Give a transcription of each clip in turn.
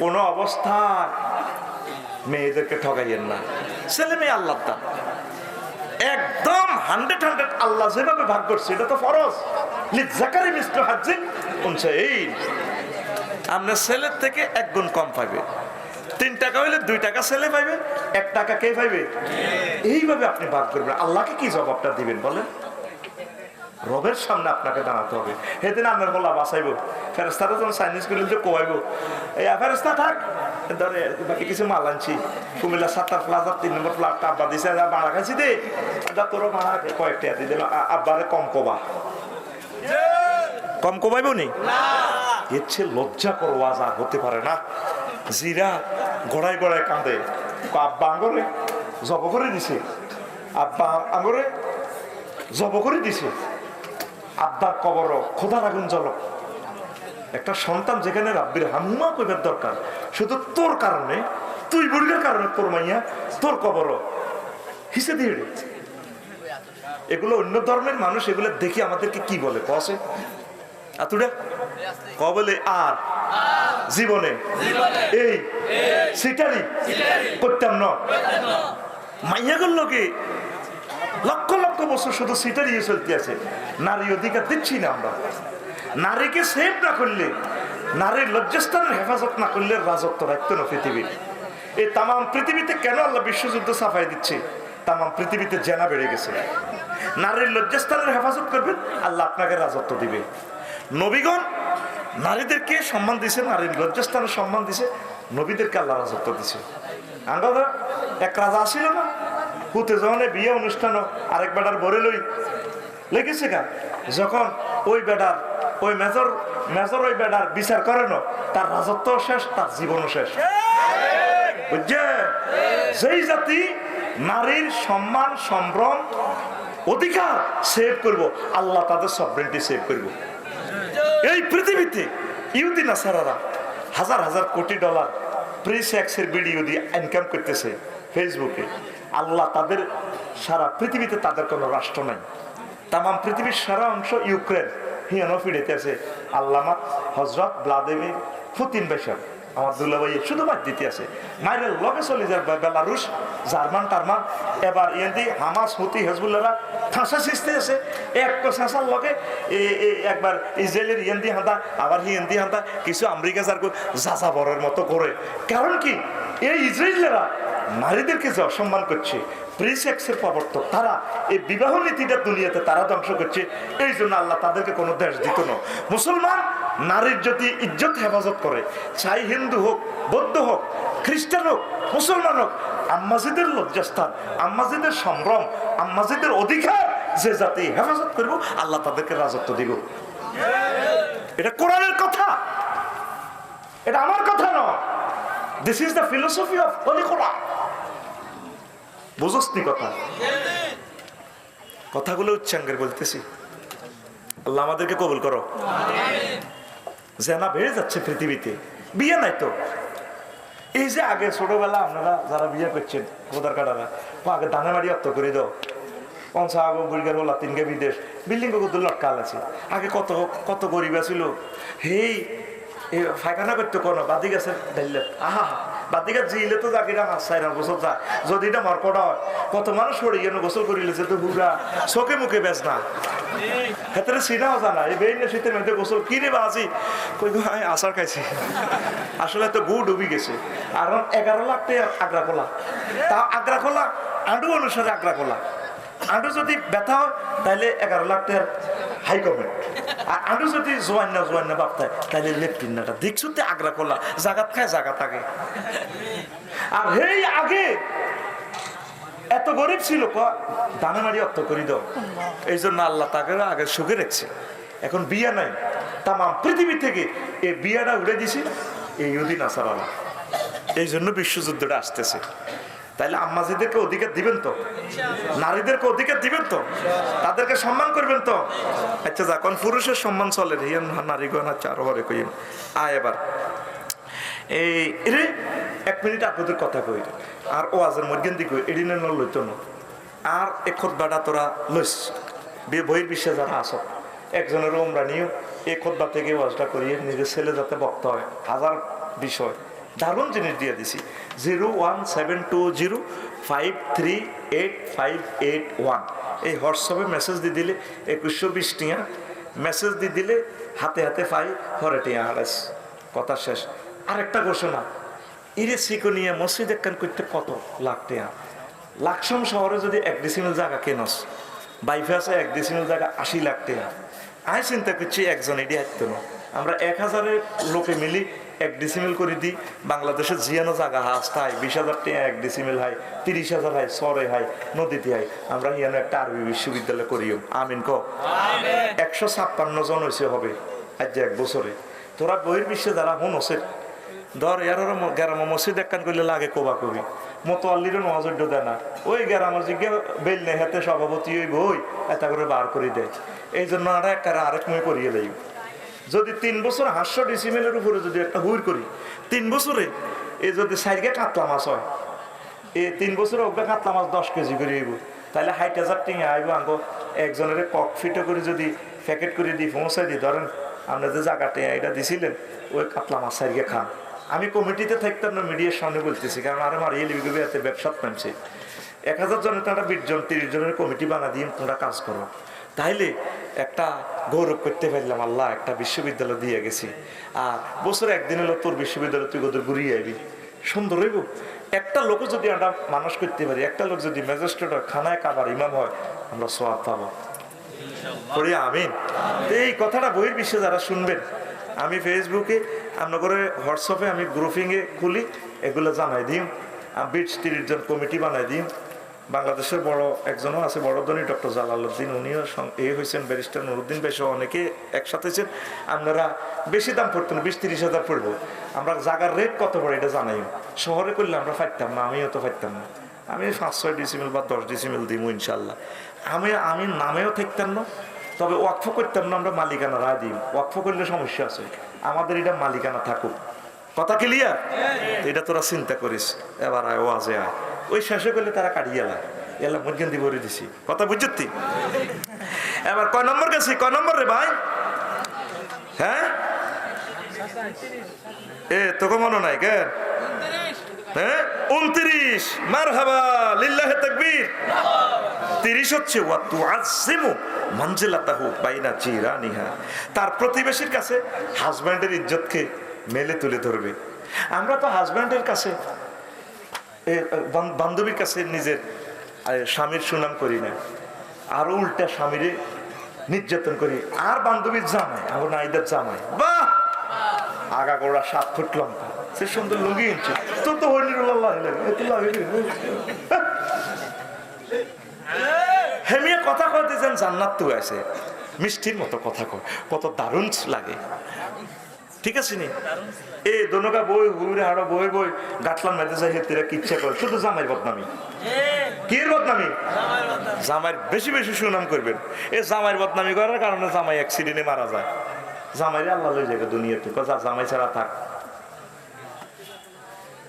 কোনো অবস্থায় মেয়েদেরকে ঠকাইয়েন না। ছেলে মেয়ে আল্লাহ দান। একদম হান্ড্রেড হান্ড্রেড আল্লাহ যেভাবে ভাগ করছে, এটা তো ফরজ। মিস্টার হাজি এই আপনার ছেলের থেকে কম পাইবে। তিন টাকা হইলে দুই টাকা ছেলে পাইবে, এক টাকা কে পাইবে? এইভাবে আপনি ভাগ করবেন। আল্লাহকে কি জবাবটা দিবেন বলেন? রবের সামনে আপনাকে দাঁড়াতে হবে। সেদিন আপনার বলা বাঁচাইব ফেরেস্তারা যখন চাইনিজ করলেন যে কোয়াইব এই ফেরেস্তা থাক। ধরে বাকি কিছু মাল আনছি। কুমিল্লা সাতটার প্লাজার তিন নম্বর প্লাটটা আব্বা দিছে যা ভাড়া খাইছি দে। যা তোর ভাড়া কয়েকটা দিয়ে দিল আব্বারে কম কবা। কম কমাইব নি? এর চেয়ে লজ্জা করো আজ আর হতে পারে না। জিরা গড়াই গড়াই কাঁদে। আব্বা আঙ্গরে জব করে দিছে। আব্বা আঙ্গরে জব করে দিছে। আব্বার কবর খোদার আগুন জ্বলক। একটা সন্তান যেখানে রাব্বির হাম্মা কইবার দরকার। শুধু তোর কারণে, তুই বুড়ির কারণে তোর মাইয়া, তোর কবর হিসে দিয়ে। এগুলো অন্য ধর্মের মানুষ এগুলো দেখি আমাদেরকে কি বলে? কসে আতুরা? ক বলে আর? জীবনে? এই? সিটারি? করতাম না? মাইয়া করল কি লক্ষ লক্ষ বছর শুধু সিটারিয়ে চলতে আছে। নারী অধিকার দিচ্ছি না আমরা। নারীকে সেভ না করলে, নারীর লজ্জাস্থানের হেফাজত না করলে রাজত্ব রাখতো না পৃথিবীর। এই তাম পৃথিবীতে কেন আল্লাহ বিশ্বযুদ্ধ সাফাই দিচ্ছে? তাম পৃথিবীতে জেনা বেড়ে গেছে। নারীর লজ্জাস্থানের হেফাজত করবেন আল্লাহ আপনাকে রাজত্ব দিবে। নবীগণ, নারীদেরকে সম্মান দিছে, নারীর লজ্জাস্থানের সম্মান দিছে, নবীদেরকে আল্লাহ রাজত্ব দিছে। আমরা এক রাজা আসিল না, হুতে যখন বিয়ে অনুষ্ঠান, আরেক বেটার বরে লই, লেগেছে গা। যখন ওই বেটার ওই মেজর মেজর ওই বেটার বিচার করে না, তার রাজত্ব শেষ, তার জীবনও শেষ। বুঝছে যেই জাতি নারীর সম্মান, সম্ভ্রম, অধিকার সেভ করব, আল্লাহ তাদের সবরেন্টি সেভ করব। এই পৃথিবীতে ইহুদি, নাসারারা হাজার হাজার কোটি ডলার প্রি সেক্সের ভিডিও দিয়ে ইনকাম করতেছে ফেসবুকে। আল্লাহ তাদের সারা পৃথিবীতে তাদের কোনো রাষ্ট্র নাই। তাম পৃথিবীর সারা অংশ ইউক্রেন। হিয়ানো ফিরেতে আছে আল্লামা হজরত ভ্লাদিমির পুতিন বেশার, আমার দুলাভাই শুধু মার দিতে আছে মায়ের লগে চলে যায় বেলারুশ, জার্মান টারমান, এবার ইয়েন্দি হামাস, হুতি হেজবুল্লারা ঠাঁসা সৃষ্টি আছে এক ঠাঁসার লগে একবার ইসরায়েলের ইয়েন্দি হাঁদা আবার হিয়েন্দি হাঁদা কিছু আমেরিকা যার যাচা বরের মতো করে। কারণ কি? এই ইসরায়েলেরা নারীদেরকে যে অসম্মান করছে প্রিসেক্সের প্রবর্তক, তারা এই বিবাহ নীতিটা দুনিয়াতে তারা ধ্বংস করছে। এই জন্য আল্লাহ তাদেরকে কোনো দেশ দিত না। মুসলমান নারীর যদি ইজ্জত হেফাজত করে, চাই হিন্দু হোক, বৌদ্ধ হোক, খ্রিস্টান হোক, মুসলমান হোক, আম্মাজিদের লজ্জাস্থান, আম্মাজিদের সম্ভ্রম, আম্মাজিদের অধিকার যে জাতি হেফাজত করব, আল্লাহ তাদেরকে রাজত্ব দিব। এটা কোরআনের কথা। এটা আমার কথা নয়। This is the philosophy of holy Quran বুঝসনি কথা? কথাগুলো উচ্চাঙ্গের বলতেছি। আল্লাহ আমাদেরকে কবুল করো। জেনা বেড়ে যাচ্ছে পৃথিবীতে। বিয়ে নাই তো। এই যে আগে ছোটবেলা আপনারা যারা বিয়ে করছেন কোদার কাটারা আগে দানে বাড়ি অর্থ করে দাও। পঞ্চা আগো বুড়িগার বলা তিনকে বিদেশ। বিল্ডিং কত লটকাল আছে। আগে কত কত গরিব আছিল। হেই এ ফায়খানা করতে কোনো বাদি গাছের ডাইলে। আহা বাদি গাছ জিলে তো জাকিরা মাছ চাই না গোসল যায় যদি এটা মরকটা হয়, কত মানুষ গিয়ে গোসল করিলেছে তো হুরা চোখে মুখে বেচ না। হেতারে চিনাও জানা, এই বেইনে শীতের মধ্যে গোসল। কি রে বাজি? কই আমি আচার খাইছি। আসলে তো গু ডুবি গেছে। আর এগারো লাখ টাকা আগ্রা খোলা তা আগ্রা খোলা আডু অনুসারে আগ্রা খোলা আডু যদি ব্যথা হয় তাহলে এগারো লাখ টাকার হাই কমেন্ট আর আডু যদি জোয়ান না জোয়ান না বাপতায় তাহলে দেখছ তো আগ্রা খোলা জাগাত খায়, জাগাত আগে। আর হেই আগে, এত গরিব ছিল দানে মারি অর্থ করি দাও। এই জন্য আল্লাহ তাকে আগে সুখে রেখেছে। এখন বিয়ে নাই। তাম পৃথিবী থেকে এই বিয়াটা উড়ে দিছি, এই ইহুদিন আসার এই জন্য বিশ্বযুদ্ধটা আসতেছে। তাইলে আম্মাজিদেরকে অধিকার দিবেন তো? নারীদেরকে অধিকার দিবেন তো? তাদেরকে সম্মান করবেন তো? আচ্ছা যা পুরুষের সম্মান চলে? হিয়ান নারীগণ আচ্ছা আরও হরে কইম আয় এবার। এই রে এক মিনিট আপনাদের কথা কই। আর ও আজের মর্গেন দিকে এডিনে ন লইত না। আর এখত বাড়া তোরা লইস। বে- বইয়ের বিশ্বে যারা আস একজনের ওমরা নিও। এ খোদ্া থেকে ওয়াজটা করিয়ে নিজের ছেলে যাতে বক্ত হয়। হাজার বিষয়। দারুণ জিনিস দিয়ে দিছি। Zero one seven two zero five three eight five eight one. এই হোয়াটসঅ্যাপে মেসেজ দিয়ে দিলে একুশশো বিশ টিয়া। মেসেজ দিয়ে দিলে হাতে হাতে পাই হরে টিয়া হারাস কথা শেষ। আরেকটা ঘোষণা। ইরে সিকোনিয়া, মসজিদ একখান করতে কত লাখ টিয়া? লাকসাম শহরে যদি এক ডিসিমেল জায়গা কেনস বাইফে আছে এক ডিসিমেল জায়গা আশি লাখ টাকা আমি চিন্তা করছি একজন এটি হাঁটতো না। আমরা এক হাজারের লোকে মিলি এক ডিসিমিল করে দিই বাংলাদেশে জিয়ানো জায়গা হাস তাই বিশ হাজার টাকা এক ডিসিমিল হয় তিরিশ হাজার হয় সরে হয় নদীতে হয় আমরা ইয়ানো একটা আরবি বিশ্ববিদ্যালয় করিও। আমিন ক একশো ছাপ্পান্ন জন হয়েছে হবে আজ যে এক বছরে। তোরা বহির বিশ্বে যারা হন হোসেন ধর এর গ্যারাম মসজিদ একখান করলে লাগে কোবা কবি। মতো আল্লিরও নজর্য দেয় না। ওই গ্যারামের জিজ্ঞে বেল নেই হাতে সভাপতি ওই বই এটা করে বার করে দেয়। এই জন্য আর এক আরেক মই করিয়ে দেয় যদি তিন বছর হাস্য ডিসিমেলের উপরে যদি একটা হুইর করি, তিন বছরে এ যদি সাইডকে কাতলা মাছ হয় এই তিন বছরে ওকে কাতলা মাছ দশ কেজি করে আইব তাহলে হাইট হাজার টিঙে আইব আঙ্গ, একজনের কক ফিটো করে যদি প্যাকেট করে দিই পৌঁছাই দিই ধরেন আপনি যে জায়গাটা এটা দিছিলেন, ওই কাতলা মাছ সাইডকে খান। আমি কমিটিতে থাকতাম না, মিডিয়ার সামনে বলতেছি, কারণ আরে মারিয়ে লিবি এতে ব্যবসা নামছে এক হাজার জনের তোমরা বিশ জন, তিরিশ জনের কমিটি বানা দিয়ে তোমরা কাজ করো। তাইলে একটা গৌরব করতে পারলাম আল্লাহ একটা বিশ্ববিদ্যালয় দিয়ে গেছি। আর বছরে একদিন হলো তোর বিশ্ববিদ্যালয় তুই ওদের ঘুরিয়ে আইবি? সুন্দর হইব? একটা লোক যদি আমরা মানুষ করতে পারি একটা লোক যদি ম্যাজিস্ট্রেট হয় খানায় কাবার ইমাম হয় আমরা সব পাবো। করি আমিন। এই কথাটা বহির বিশ্বে যারা শুনবেন আমি ফেসবুকে আপনার হোয়াটসঅ্যাপে আমি গ্রুপিংয়ে খুলি এগুলো জানাই দিম। বিশ তিরিশ জন কমিটি বানাই দিম। বাংলাদেশের বড় একজনও আছে বড় ধনী ডক্টর জালালউদ্দিন। উনিও এ হয়েছেন ব্যারিস্টার নুরুদ্দিন বেশ অনেকে একসাথে আছেন। আপনারা বেশি দাম পড়তেন বিশ তিরিশ হাজার পড়ব। আমরা জাগার রেট কত পড়ে এটা জানাই শহরে করলে আমরা পাইতাম না আমিও তো পাইতাম না। আমি পাঁচ ছয় ডিসিমেল বা দশ ডিসিমেল দিব ইনশাল্লাহ আমি আমি নামেও থাকতাম না তবে ওয়াকফ করতাম না আমরা মালিকানা রায় দিই। ওয়াকফ করলে সমস্যা আছে আমাদের এটা মালিকানা থাকুক। কথা ক্লিয়ার এটা তোরা চিন্তা করিস এবার আয় ও আজে আয়। ওই শেষে করলে তারা কাটিয়ে এলা। এলা মুরগেন দিব দিছি। কথা বুঝছি এবার কয় নম্বর গেছি? কয় নম্বর রে ভাই? হ্যাঁ? এ, তোকে মনে নাই কেন হ্যাঁ? উনত্রিশ। মার তিরিশ হচ্ছে তার প্রতিবেশীর কাছে হাজব্যান্ডের ইজ্জতকে মেলে তুলে ধরবে। আমরা তো হাজব্যান্ডের কাছে বান্ধবীর কাছে নিজের স্বামীর সুনাম করি না আরও উল্টা স্বামীরে নির্যাতন করি। আর বান্ধবীর জামাই, আমার নাইদের জামাই। বাহ! আগা গোড়া সাত ফুট লম্বা। সে সুন্দর লুঙ্গি ইঞ্চি তো হরিণুল্লাহ হেমিয়ে কথা কয় দিয়েছেন জান্নাত তো আছে। মিষ্টির মতো কথা কয়। কত দারুণ লাগে। ঠিক আছে নি? এ দোনকা বই হুড়ে হাড়ো, বই বই গাটলাম মেতে যাই হেতিরা কিচ্ছা করে। শুধু জামাই বদনামি। কি এর বদনামি? জামাইয়ের বেশি বেশি সুনাম করবেন। এ জামাইয়ের বদনামি করার কারণে জামাই অ্যাক্সিডেন্টে মারা যায়। জামাইরে আল্লাহ লই যাবে দুনিয়াতে। কথা জামাই ছাড়া থাক।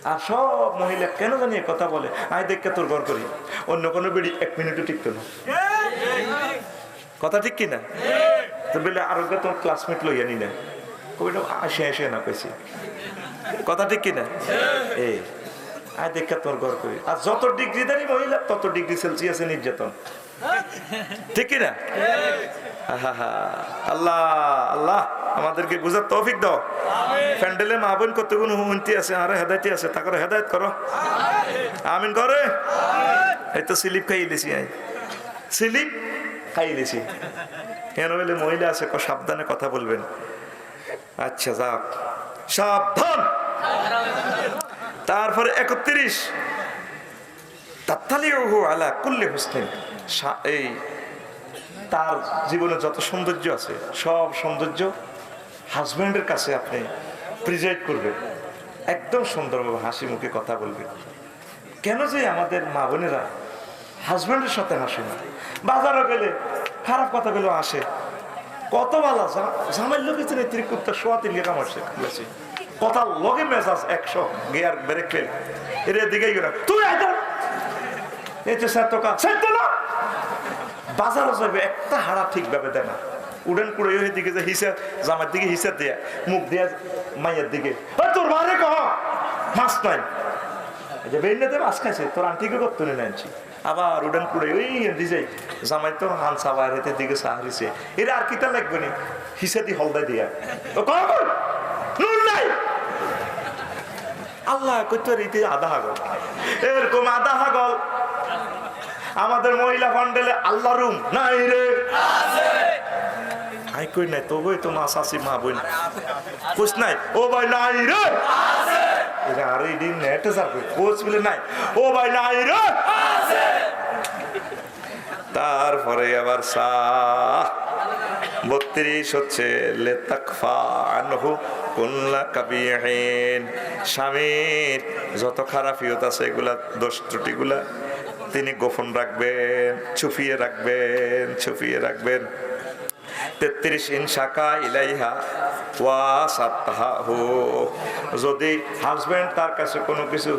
আর সব মহিলা কেন জানি কথা বলে? আয় দেখকে তোর ঘর করি। অন্য কোনো বিড়ি এক মিনিটও টিকতো না। কথা ঠিক কিনা? তো বলে, আরোগ্য তোর ক্লাসমেট লইয়া নি। কবিটা আসে আসে না কইছি। কথা ঠিক কিনা? এ আয় দেখে তোর ঘর করি আর যত ডিগ্রি দাঁড়ি মহিলা তত ডিগ্রি সেলসিয়াসে নির্যাতন। ঠিক কিনা? আহাহা, আল্লাহ আল্লাহ আমাদেরকে বুঝার তৌফিক দাও। প্যান্ডেলে মা বোন কতগুলো হুমন্তি আছে আর হেদায়তি আছে তা করে হেদায়ত করো। আমিন। করে এই তো স্লিপ খাই দিছি আই স্লিপ খাই দিছি কেন বলে মহিলা আছে ক সাবধানে কথা বলবেন। আচ্ছা যাক। সাবধান! তারপরে একত্রিশ। আলা এই, তার জীবনে যত সৌন্দর্য আছে, সব সৌন্দর্য হাজব্যান্ডের কাছে আপনি প্রিজাইড করবেন। একদম সুন্দরভাবে হাসি মুখে কথা বলবেন। কেন যে আমাদের মা বোনেরা হাজব্যান্ডের সাথে হাসে না? বাজারে গেলে খারাপ কথা গুলো আসে। কত বালা? জামাই লোক হচ্ছে নেত্রী কুত্তা সোয়া তিন গেটা মারছে খুলেছে কথা লগে মেজাজ একশো, গিয়ার ব্রেক ফেল। এর দিকে তুই যে স্যার তো না! একটা হাড়া না। উড়েন কুড়ে ওই দিকে যে হিসা জামার দিকে হিসা দেয়া, মুখ দিকে। "ওই তোর কহ মাছ খাইছে। তোর আন্টিকে তুলে নেনছি আবার উডান পুড়ে ওই দিছে জামাই তো হানসা বাইরে দিকে সাহারিছে এরা আর কিতা লাগবে নি? হিসেদি হলদা দিয়া। ও কখন নুন নাই। আল্লাহ কইতো রীতি আধা হাগল। এরকম আধা হাগল। আমাদের মহিলা ফান্ডেলে আল্লাহ রুম নাই রে। আই কই নাই তো বই তো মাছ আসি মা বই কুছ নাই, ও ভাই নাই রে। এরা আরে দিন নেটে যাবে কোচ বলে নাই। ও ভাই, নাই রে! তারপরে আবার সা বত্রিশ হচ্ছে লেতাকফা আনহু কুল্লা কাবিহীন। স্বামীর যত খারাপিয়ত আছে, এগুলা দোষ ত্রুটিগুলা তিনি গোপন রাখবেন ছুপিয়ে রাখবেন ছুপিয়ে রাখবেন। তেত্রিশ ইনশাকা ইলাইহা ওয়া যদি হাজবেন্ড তার কাছে কোনো কিছু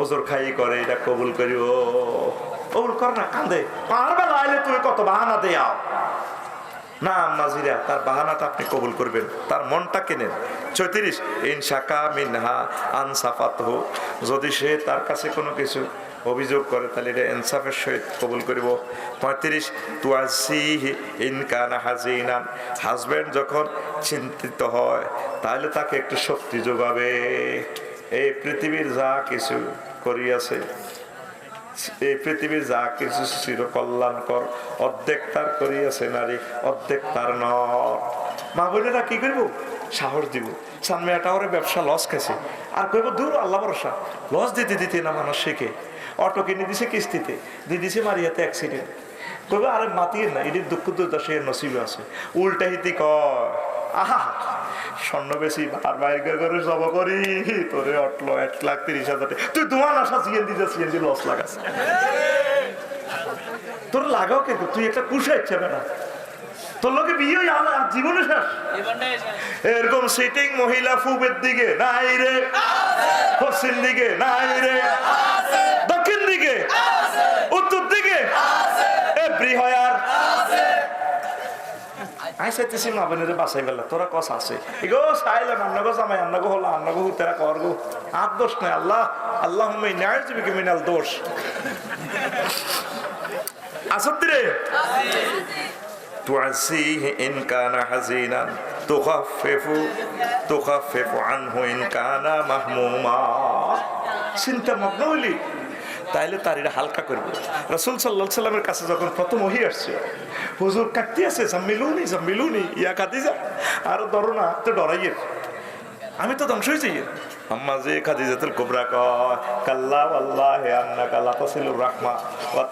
ওজোর খাই করে, এটা কবুল করিও। কবুল কর না, কান্দে। পারবে লাইলে তুমি কত বাহানা দেয়াও না মাজিরা তার বাহানাটা আপনি কবুল করবেন। তার মনটা কেনেন? চৌত্রিশ ইনশাকা মিনহা আনসাফাত যদি সে তার কাছে কোনো কিছু অভিযোগ করে, তাহলে এটা ইনসাফের সহিত কবুল করিব। পঁয়ত্রিশ তুয়াসি ইনকানা হাজিনান। হাজব্যান্ড যখন চিন্তিত হয়, তাহলে তাকে একটু শক্তি যোগাবে। এই পৃথিবীর যা কিছু করিয়াছে এই পৃথিবীর যা কিছু চির কল্যাণকর, অর্ধেক তার করিয়াছে নারী, অর্ধেক তার নর। মা বোনেরা কি করব? সাহস দিব। সানমেয়াটা ওরে ব্যবসা লস খাইছে। আর কইব, দূর, আল্লাহ ভরসা। লস দিতে দিতে না মানুষ শেখে। অটো কিনে দিছে কিস্তিতে দিয়ে দিছে মারিয়াতে অ্যাক্সিডেন্ট কইব, আরে মাতিয়ে না এটির দুঃখ দুর্দশা নসিবে আছে। উল্টা হিতি কয়, আহা স্বর্ণ বেশি, আর বাইরে করে করি, তোরে অটলো এক লাখ তিরিশ হাজার তুই তোমার আশা লাগাস। তোর লাগাও কিন্তু, তুই একটা কুশা ইচ্ছে না। তোর লোকে বিয়ে জীবনে শেষ। এরকম সিটিং মহিলা ফুবের দিকে, নাই রে। পশ্চিম দিকে, নাই রে। দক্ষিণ দিকে উত্তর দিকে এভরি হয় আর আই চাইতেছি মা বোনের বাসাই বেলা তোরা কস আছে এগো সাইলে আন্নাগো জামাই আন্নাগো হলো আন্নাগো হুতেরা কর গো আর দোষ নাই আল্লাহ আল্লাহ ন্যায় জীবিকে মিনাল দোষ আসত্তি রে تعزيه إن كان حزينا تخفف تخفف عنه إن كان مهموما চিন্তা মগ্ন হইলি তাইলে তার এটা হালকা করবে। রসুল সাল্লাহ সাল্লামের কাছে যখন প্রথম ওহি আসছে, হুজুর কাটতে আছে, জাম্মিলুনি জাম্মিলুনি, ইয়া কাটি যা আর ধরো না তো ডরাইয়ের। আমি তো ধ্বংস হয়ে যাই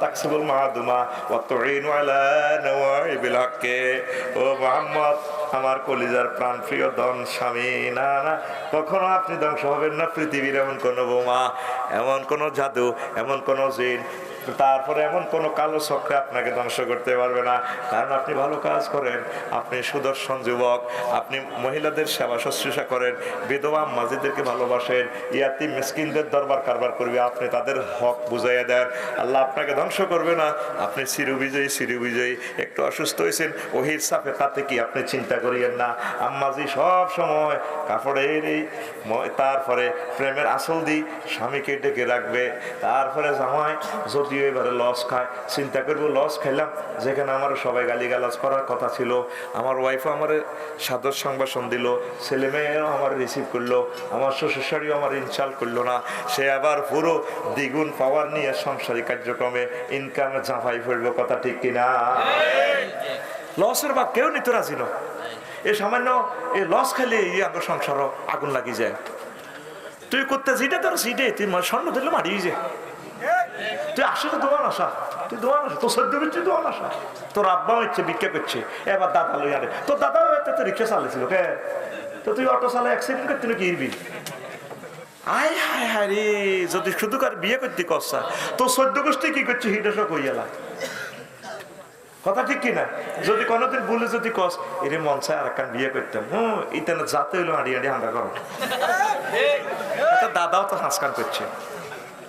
তাকসিবুল মাহাদুমা ও মুহাম্মদ, আমার কলিজার প্রাণ প্রিয় দন স্বামী, না না, কখনো আপনি ধ্বংস হবেন না পৃথিবীর এমন কোনো বোমা, এমন কোনো জাদু, এমন কোনো জিন। তারপরে এমন কোনো কালো চক্রে আপনাকে ধ্বংস করতে পারবে না। কারণ আপনি ভালো কাজ করেন, আপনি সুদর্শন যুবক, আপনি মহিলাদের সেবা শুশ্রূষা করেন, বিধবা মাঝিদেরকে ভালোবাসেন ইয়াতি মিসকিনদের দরবার কারবার করবে, আপনি তাদের হক বুঝাইয়া দেন। আল্লাহ আপনাকে ধ্বংস করবে না। আপনি চিরবিজয়ী চিরবিজয়ী। একটু অসুস্থ হয়েছেন ওহির সাপে তাতে কি আপনি চিন্তা করিয়েন না? আম্মাজি সব সময় কাপড়ের এই তারপরে প্রেমের আসল দিই স্বামীকে ডেকে রাখবে। তারপরে জামাই যদিও এবারে লস খায় চিন্তা করব লস খাইলাম যেখানে আমার সবাই গালিগালাজ করার কথা ছিল। আমার ওয়াইফও আমার সাদর সংবাসন দিল। ছেলে মেয়েরাও আমার রিসিভ করল। আমার শ্বশুরশাড়িও আমার ইনশাল করল না। সে আবার পুরো দ্বিগুণ পাওয়ার নিয়ে সংসারী কার্যক্রমে ইনকামে ঝাঁপাই ফেলব কথা ঠিক কিনা? লসের বা কেউ নিতে রাজি ন। এ সামান্য এ লস খাইলে এই আগে সংসারও আগুন লাগি যায়। তুই করতে যেটা তোর সিটে তুই স্বর্ণ দিলে মারিয়ে যায় তুই আসলে দোয়ান আসা তুই দোয়ান আসা তোর সদ্য হচ্ছে দোয়ান আসা তোর আব্বা হচ্ছে ভিক্ষা করছে। এবার দাদা লই আরে তোর দাদাও একটা তো রিক্সা চালিয়েছিল কে? তো তুই অটো চালা অ্যাক্সিডেন্ট করতে নাকি ইরবি? আয় হায় হায় রে যদি শুধু কার বিয়ে করতে কসা তোর সদ্য গোষ্ঠী কি করছে হিটা সব হইয়ালা কথা ঠিক কিনা? যদি কোনোদিন ভুলে যদি কস এরে মন চায় আর একখান বিয়ে করতাম। হুম এটা না যাতে হইল হাঁড়ি হাঁড়ি হাঁটা করো। দাদাও তো হাঁসকান করছে।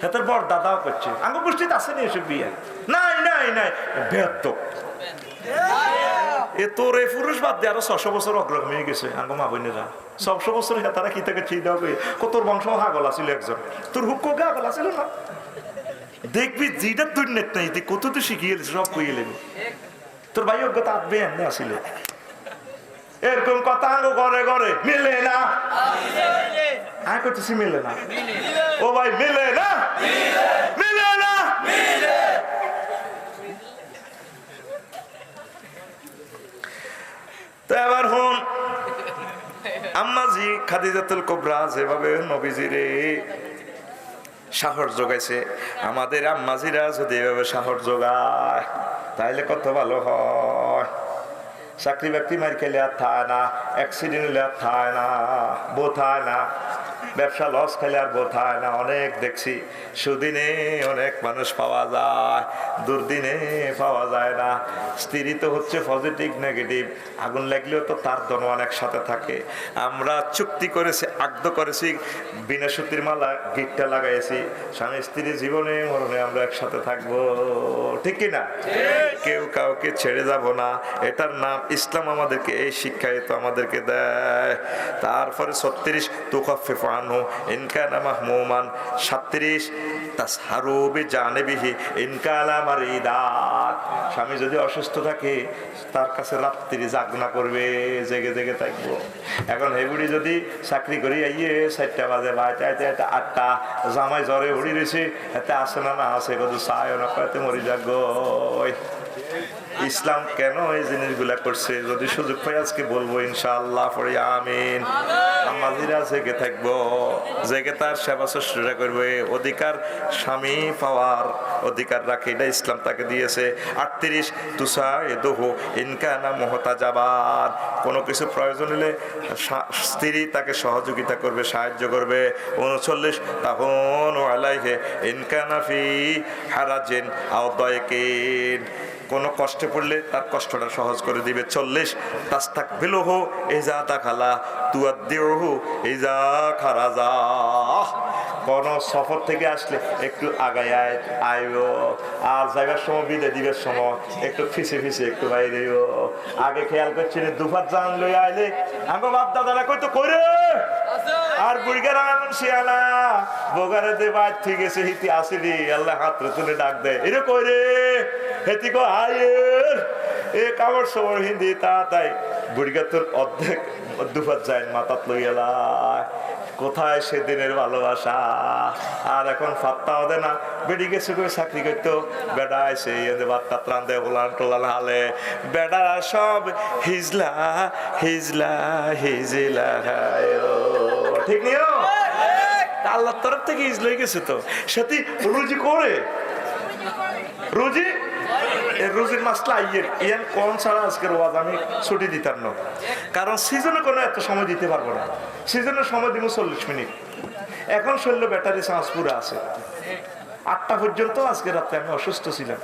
হেতের বড় দাদাও করছে। আঙ্গ গোষ্ঠীতে আসেনি এসব বিয়ে। নাই নাই নাই। ব্যর্থ এ তোর এই পুরুষ বাদ দিয়ে আরও ছশো বছর অগ্রগামী হয়ে গেছে আঙ্গ মা বোনেরা। ছশো বছর তারা কি থেকে চিন্তা হবে? কত বংশ হাগল আছিল একজন। তোর হুক কোকে হাগল আছিল না? দেখবি যেটা দুর্নেট নাই তুই কত তো শিখিয়ে সব কইয়ে লেবি। তোর ভাই অজ্ঞতা আটবে এমনি আসিল। এরকম কথা আঙ্গ ঘরে ঘরে মিলে না। আমি করতেছি মিলে না। ও ভাই মিলে না মিলে না তো এবার হন আম্মাজি খাদিজাতুল কোবরা যেভাবে নবীজিরে সাহস যোগাইছে, আমাদের আম্মাজিরা যদি এভাবে সাহস যোগায় তাহলে কত ভালো হয়। চাকরি বাকরি মার খেলে আর থায় না অ্যাক্সিডেন্ট হলে আর থায় না, বোথায় না। ব্যবসা লস খেলে আর বোথায় না। অনেক দেখছি, সুদিনে অনেক মানুষ পাওয়া যায়, দুর্দিনে পাওয়া যায় না। স্ত্রী তো হচ্ছে পজিটিভ নেগেটিভ আগুন লাগলেও তো তার দনোয়ান একসাথে থাকে। আমরা চুক্তি করেছি আগ্ধ করেছি, বিনা সুতির মালা গিটটা লাগাইছি। স্বামী স্ত্রী জীবনে, মরণে আমরা একসাথে থাকব। ঠিক কি না? কেউ কাউকে ছেড়ে যাব না। এটার নাম ইসলাম আমাদেরকে, এই শিক্ষায় তো আমাদেরকে দেয়। তারপরে ছত্রিশ তুকফে ফানু ইনকানা মাহমুমান, সাত্রিশ তাসহারুবি জানেবিহি ইনকালা আমার ইদাত স্বামী যদি অসুস্থ থাকে, তার কাছে রাত্রি জাগনা করবে, জেগে জেগে থাকব। এখন হেগুড়ি যদি চাকরি করি, আইয়ে চারটা বাজে বাইতে আইতে আইতে আটটা, জামাই জ্বরে উড়ি রয়েছে এতে আসে না না আসে কত চায় না মরি যাক গো। ইসলাম কেন এই জিনিসগুলা করছে? যদি সুযোগ পাই আজকে বলব, ইনশাআল্লাহ পরে আমিন। আমাদিরা জেগে থাকব, জেগে তার সেবা শুশ্রূষা করবে। অধিকার স্বামী পাওয়ার অধিকার রাখে, এটা ইসলাম তাকে দিয়েছে। আটত্রিশ তুষা এ দোহ, ইনকানা মহতা যাবার কোনো কিছু প্রয়োজন হলে স্ত্রী তাকে সহযোগিতা করবে, সাহায্য করবে। উনচল্লিশ তখন আলাইহে ইনকানাফি হারাজেন আওদয়কিন কোনো কষ্টে পড়লে তার কষ্টটা সহজ করে দিবে। চল্লিশ তাস্তাক হো এই যা দাখালা দেহ এই যা খারাজা। কোন সফর থেকে আসলে একটু আগায় আইও আর যাইবার সময় বিদে দিবের সময় একটু ফিসে ফিসে একটু বাইরেও আগে খেয়াল করছি দুপার জান লই আইলে আমার বাপ দাদারা কই তো কইরে, আর বুড়িগার এমন শিয়ালা, বোগারে দে বাইর থেকে গেছে, হিতি আসিলি আল্লাহ হাত তুলে ডাক দেয়। এরে কই রে হেতি কো আয়ের, এ কামড় সমর হিন্দি তা তাই, বুড়িগা তোর অর্ধেক দুপাত যায় মাতাত লইয়ালায় কোথায় সেদিনের ভালোবাসা? আর এখন ফাত্তা হবে না, বেড়ি গেছে করে চাকরি করতো বেড়া এসে এদের বাত্তা ত্রাণ দেয় ওলান টোলান হালে। বেড়ারা সব হিজলা হিজলা হিজলা ঠিক নিও? তা আল্লাহর তরফ থেকে ইজ লই গেছে তো। সাথে রুজি করে? রুজি? রুজির মাসলা ইয়ের ইয়ান কোন ছাড়া আজকের ওয়াজ আমি ছুটি দিতাম না। কারণ সিজনে কোনো এত সময় দিতে পারব না। সিজনের সময় দিব চল্লিশ মিনিট। এখন শৈল্য ব্যাটারি চার্জ পুরো আছে। আটটা পর্যন্ত আজকে রাতে আমি অসুস্থ ছিলাম।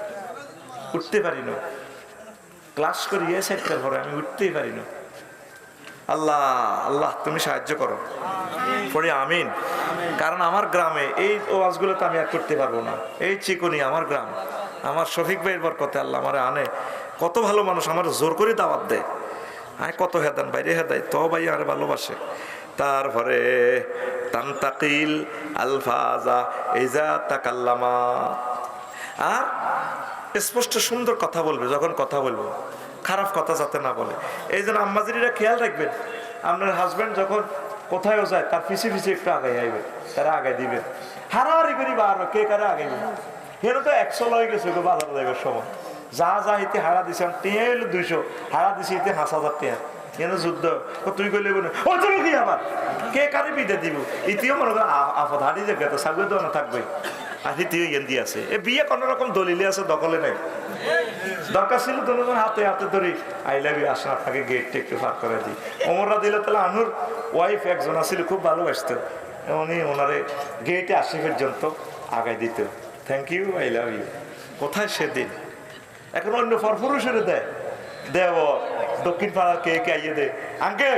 উঠতে পারি না। ক্লাস করি এ সাইডটার পরে আমি উঠতেই পারি না। আল্লাহ আল্লাহ, তুমি সাহায্য করো। পরে আমিন। কারণ আমার গ্রামে এই ওয়াজগুলো তো আমি আর করতে পারব না। এই চিকুনি আমার গ্রাম। আমার শফিক ভাইয়ের বরকতে আল্লাহ আমার আনে। কত ভালো মানুষ আমার জোর করে দাওয়াত দেয়। আয় কত হেদান বাইরে হেদায় তো ভাই আর ভালোবাসে। তারপরে, তান্তাকিল আলফাজা ইজা তাকাল্লামা আর স্পষ্ট সুন্দর কথা বলবে, যখন কথা বলব। খারাপ কথা যাতে না বলে। এই জন্য আম্মাজিরা খেয়াল রাখবেন, আপনার হাজবেন্ড যখন কোথায়ও যায়, তার পিছিয়ে পিছিয়ে একটু আগাই আইবে, তারা আগাই দিবে। হারাহারি করি বা কে কারে আগাইবে? হেন তো একশো লয়ে গেছে গো বাজার যাইবার সময়। যা যা হিতে হারা দিছে হইল দুইশো। হারা দিছে হিতে পাঁচ হাজার টিয়া। কেন যুদ্ধ। তুই কইলে বলে, ও তুমি কি আবার? কে কারে বিদে দিব? ইতিও মনে করো আফত হারি যাবে তো সাগুয়ে তো না থাকবে আর হিতিও গেন্দি আছে। এ বিয়ে কোন রকম দলিলে আছে, দখলে নাই। দরকার ছিল দুজন হাতে হাতে ধরি। আই লাভ ইউ, আসনা আপনাকে গেটটা একটু ফাঁক করে দিই। ওমররা দিলে তাহলে আনুর ওয়াইফ একজন আছিল, খুব ভালোবাসত। উনি ওনারে গেটে আসে পর্যন্ত আগাই দিত। Thank you I love you কোথায় সেদিন? এখন অন্য ফরফরুষের দেয়। দেব দক্ষিণ পাড়ার কে কে আইয়ে দে আঙ্কে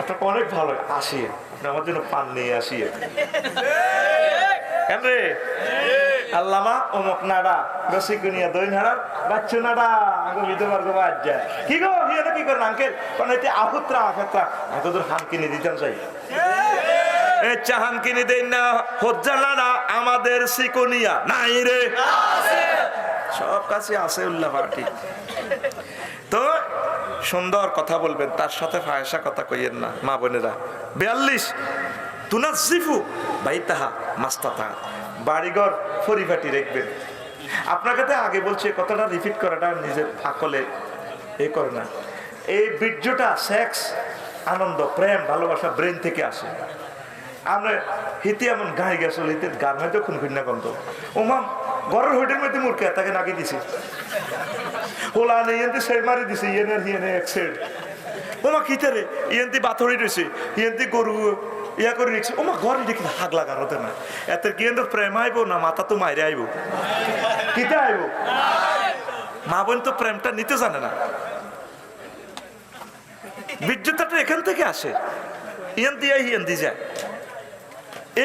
আপনাকে অনেক ভালো আসিয়ে আপনি আমার জন্য পান নিয়ে আসিয়ে কেন রে? আল্লামা অমুক নাডা রসি কুনিয়া দই নাড়া বাচ্চু নাডা আগে বিধ বর্গ বাদ যায় কি গো, কি করেন আঙ্কেল? কোন এতে আহুত্রা আখাত্রা এত দূর হাম কিনে দিতাম চাই এ চাহান কিনে দেন না হজ্জা নাডা আমাদের সিকুনিয়া নাই রে। সব কাছে আছে উল্লাহ পার্টি তো সুন্দর কথা বলবেন, তার সাথে ফায়সা কথা কইয়েন না, মা বোনেরা। বিয়াল্লিশ তুনাজিফু বাইতাহা মাস্তাতা। বাড়িঘর পরিপাটি রাখবেন। আপনাকে তো আগে বলছি কথাটা রিপিট করাটা নিজের আকলে এ করে না। এই বীর্যটা সেক্স আনন্দ, প্রেম, ভালোবাসা ব্রেন থেকে আসে। আমরা হিতে এমন গায়ে গেছিল হিতে গান হয়তো খুন খুন না কন্ত ওমাম ঘরের হোটেল মধ্যে মুরকে তাকে নাকি দিছি। হোলা নেই এনতে সেট মারি দিছে ইয়েনের হিয়েনে এক সেট ওমা কিতে রে ইয়েন্তি বাথরি রয়েছে, ইয়েন্তি গরু ইয়া করে রেখেছে ওমা ঘরে দেখি হাগ লাগার হতে না। এত কি কেন্দ্র প্রেম আইব না মাথা তো মাইরে আইব? কিতে আইব? মা বোন তো প্রেমটা নিতে জানে না। বিদ্যুৎটা এখান থেকে আসে। ইয়েন্তি আই, ইয়েন্তি যায়।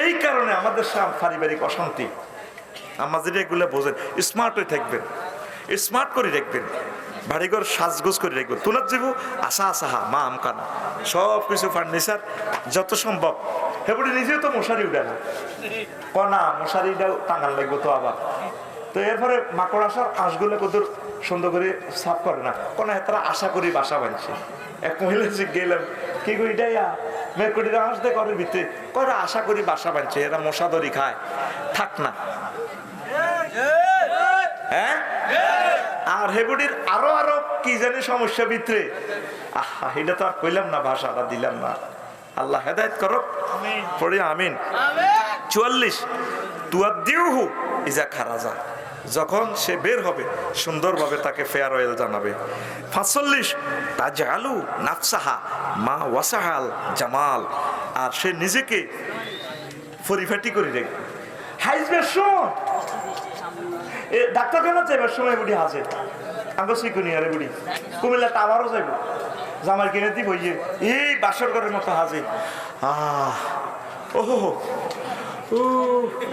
এই কারণে আমাদের পারিবারিক অশান্তি। আমাদের এগুলো বোঝেন স্মার্ট হয়ে থাকবেন স্মার্ট করে রাখবেন, বাড়িঘর সাজগোজ করে রাখবেন। তুলার যাব আশা আশাহা, মা আমকানা সব কিছু ফার্নিচার যত সম্ভব। হেবুড়ি নিজেও তো মশারি উঠে না। কনা, মশারিটাও টাঙান লাগবে তো আবার। তো এরপরে মাকড় আসার আঁশগুলো কত সুন্দর করে সাফ করে না। কোন তারা আশা করি বাসা বানছে এক মহিলা যে গেলাম কি করি ডাইয়া মেরকুটিরা আসতে করে ভিতরে? করে আশা করি বাসা বানছে এরা মশা দড়ি খায়। থাক না। হ্যাঁ? আর হেগুডির আরও আরও কি জানি সমস্যা ভিতরে। আহা এটা তো আর কইলাম না ভাষাটা দিলাম না। আল্লাহ হেদায়ত করো পড়ি আমিন। চুয়াল্লিশ। তুয়াদ্দিউহু ইজা খারাজা। যখন সে বের হবে, সুন্দরভাবে তাকে ফেয়ার অয়েল জানাবে। পাঁচচল্লিশ তাজা আলু নাফসাহা মা ওয়াসাহাল জামাল। আর সে নিজেকে পরিফাটি করে রেখে হাইজবে শোন এ, ডাক্তার কেন সময় বুড়ি আরে বুড়ি। কুমিল্লা জামার কিনে দিব ইয়ে এই বাসর ঘরের মতো হাসে আহ, ওহো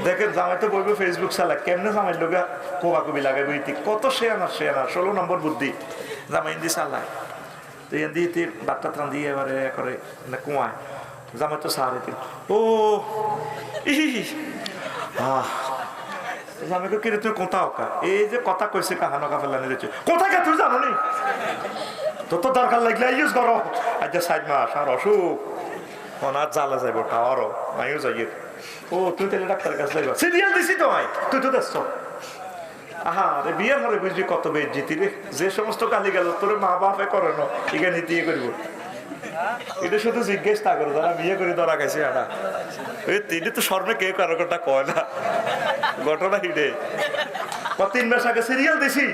দেখেন জামাই তো বলব ফেসবুক চালা কেমনে জামাই লোক কোবা কবি লাগে বইতি কত সে আনার ষোলো নম্বর বুদ্ধি। জামাই ইন্দি চালায় তো ইন্দি বাট্টা ত্রান দিয়ে এবারে করে না কুয়ায়। জামাই তো সার হইতে ও ই আহ, জামাইকে কিরে তুই কথা ওকা এই যে কথা কইছে কাহানো কা ফেলানি দিচ্ছে কথা কে তুই জানো নি তোর তো দরকার লাগলে ইউজ করো আজ সাইড মাস, আর অসুখ। অনার জ্বালা যাইব, টাওয়ারও। মাইও যাইয়ে। ও তুই তাহলে ডাক্তারের কাছে যাইব সিরিয়াল দিছি তো তুই তো দেখছ। আহা রে বিয়ের হরে বুঝবি কত রে। যে সমস্ত কালি গেল তোর মা বাপে করে না এখানে দিয়ে করব। এটা শুধু জিজ্ঞেস তা করে যারা বিয়ে করে ধরা গেছে আনা ওই তিনি তো স্বর্ণে কে কারও কথা কয় না। ঘটনা হিডে তিন মাস আগে সিরিয়াল দিছি।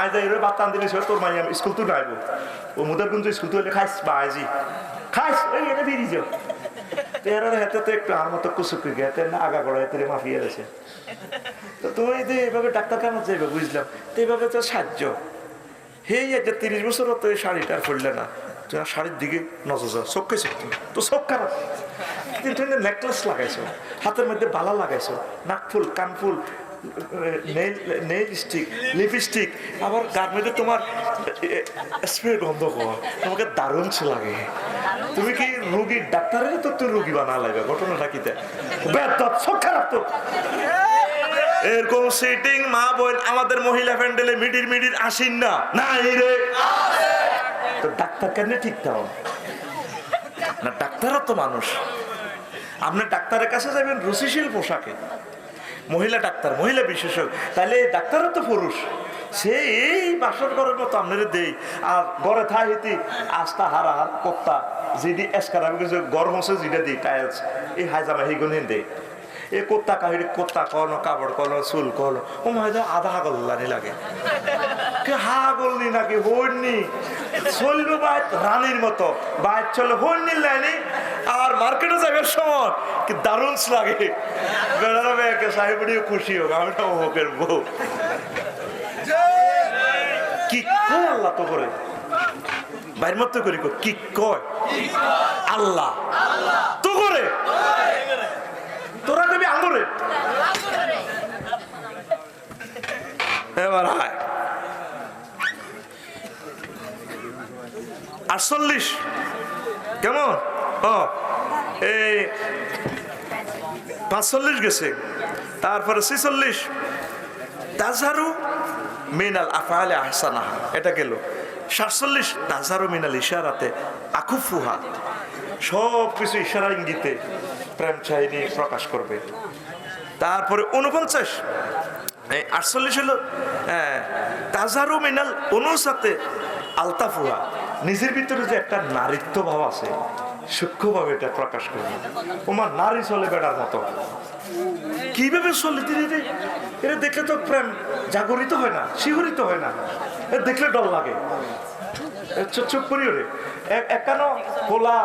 আজ যাই রে বাত্তান দিলিস তোর মাই স্কুল তো নাইব ও মুদার কিন্তু স্কুল তো হলে খাইস বা আজি খাইস এই এটা বেরিয়ে যাও তেরার হাতে তো একটু আমার মতো কুসুকি আগা তেরে মাফিয়ে গেছে তো তুমি যে এইভাবে ডাক্তার কেন যাইবে বুঝলাম, তো এইভাবে তো সাহায্য। হেই তিরিশ তো এই শাড়িটা আর না। তুই শাড়ির দিকে নজর চোখ তো চোখ খারাপ নেকলেস লাগাইছো, হাতের মধ্যে বালা লাগাইছো নাকফুল কানফুল নেইল স্টিক লিপস্টিক আবার গার মধ্যে তোমার স্প্রে গন্ধ কর তোমাকে দারুণ লাগে। তুমি কি রুগী ডাক্তারের তো তুই রুগী বানা লাগবে, ঘটনাটা কিতে বেদ খারাপ তো। এরকম সিটিং মা বোন আমাদের মহিলা প্যান্ডেলে মিডির মিডির আসিন না। নাই রে। তো ডাক্তার কেন ঠিক দাও না, ডাক্তারও তো মানুষ। আপনি ডাক্তারের কাছে যাবেন, রুচিশীল পোশাকে। মহিলা ডাক্তার, মহিলা বিশেষজ্ঞ। তাহলে ডাক্তারও তো পুরুষ। সে এই বাসর ঘরের মতো আপনার দেই। আর ঘরে থাই আস্তা হারা হার কোত্তা যেদি এসকার গরম হচ্ছে যেটা দিই টাইলস, এই হাইজামা সেইগুলো দেই। এ কোত্তা কাহিনী কোত্তা কল কাপড় কল চুল কল ও মাঝে আধা গল্লানি লাগে। কে হা গলনি নাকি, হইনি চলল বাইত রানীর মতো, বাইত চলে হইনি লাইনি। আর মার্কেটে যাবে সময় কি দারুণ লাগে। বেড়ানো মেয়েকে সাহেবড়িও খুশি হোক, আমি হোকের বউ। কি কয় আল্লাহ তো করে বাইর মতো করি কি কয়? আল্লাহ। তো করে তোরা কবি আঙুরে এবার হায় আটচল্লিশ। কেমন? ও এই পাঁচচল্লিশ গেছে। তারপরে ছেচল্লিশ। তাজারু মিনাল আফালে আহসানা, এটা গেল। সাতচল্লিশ তাজারু মিনাল ইশারাতে আকুফুহা সব কিছু ইশারা ইঙ্গিতে প্রেম চাইনি প্রকাশ করবে। তারপরে উনপঞ্চাশ এই আটচল্লিশ হলো তাজারু মিনাল অনুসাতে আলতাফুহা। নিজের ভিতরে যে একটা নারীত্ব ভাব আছে, সূক্ষ্মভাবে এটা প্রকাশ করবে। তোমার নারী চলে বেড়ার মতো। কীভাবে চলে ধীরে এটা দেখলে তো প্রেম জাগরিত হয় না, শিহরিত হয় না। দেখলে ডর লাগে। চুপ করি ওরে একানো খোলা